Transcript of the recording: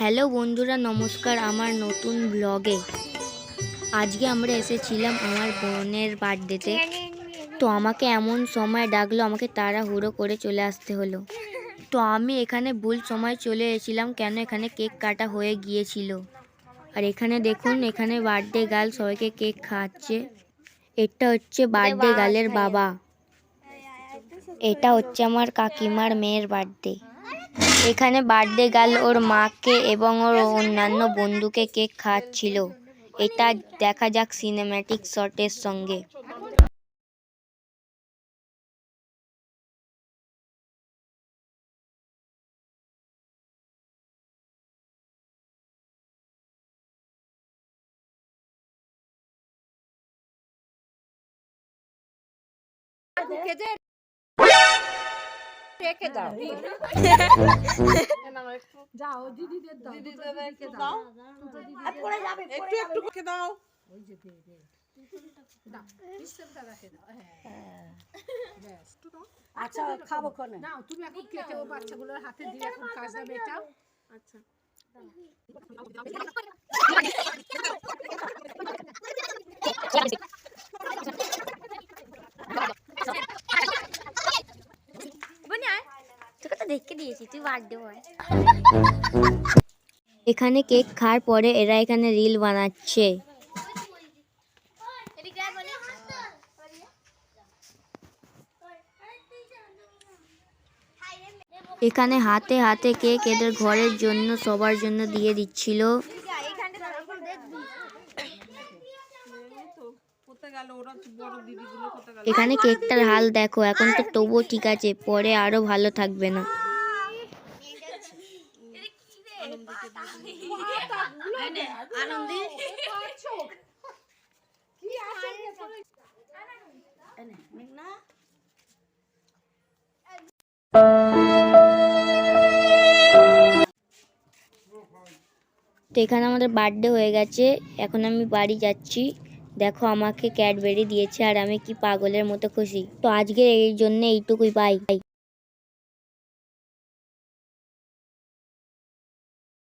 Hello বন্ধুরা, নমস্কার আমার নতুন ব্লগে। আজকে আমরা এসেছিলাম আমার বোনের বার্থডেতে। তো আমাকে এমন সময় ডাকলো, আমাকে তাড়াহুড়ো করে চলে আসতে হলো। তো আমি এখানে ভুল সময় চলে এসেছিলাম, কেন এখানে কেক কাটা হয়ে গিয়েছিল। আর এখানে দেখুন, এখানে বার্থডে গার্ল সবাইকে কেক খাওয়াচ্ছে। এটা হচ্ছে বার্থডে গার্লের বাবা। এটা হচ্ছে আমার কাকিমার মেয়ের বার্থডে। এখানে বার্থডে গার্ল ওর মাকে এবং ওর অন্যান্য বন্ধুকে কেক খাওয়াচ্ছিল। এটা দেখা যাক সিনেম্যাটিক শটের সঙ্গে। রেখে দাও। যাও দিদিদের দাও। দিদিদের একটু দাও। একটু একটু রেখে দাও। আচ্ছা খাব কোনে। নাও তুমি এখন কেটে ও বাচ্চাগুলোর হাতে দিয়ে এখন কাজটা মেটাও আচ্ছা। দেখে দিয়েছি তুই বার্থডে বয় এখানে কেক খাওয়ার পরে এরা এখানে রিল বানাচ্ছে। এখানে হাতে হাতে কেক এদের ঘরের জন্য সবার জন্য দিয়ে দিচ্ছিল। এখানে কেকটার হাল দেখো, এখন তো তবুও ঠিক আছে, পরে আরও ভালো থাকবে না। তো এখানে আমাদের বার্থডে হয়ে গেছে, এখন আমি বাড়ি যাচ্ছি। দেখো, আমাকে ক্যাডবেরি দিয়েছে আর আমি কি পাগলের মতো খুশি। তো আজকে এই জন্য এইটুকুই পাই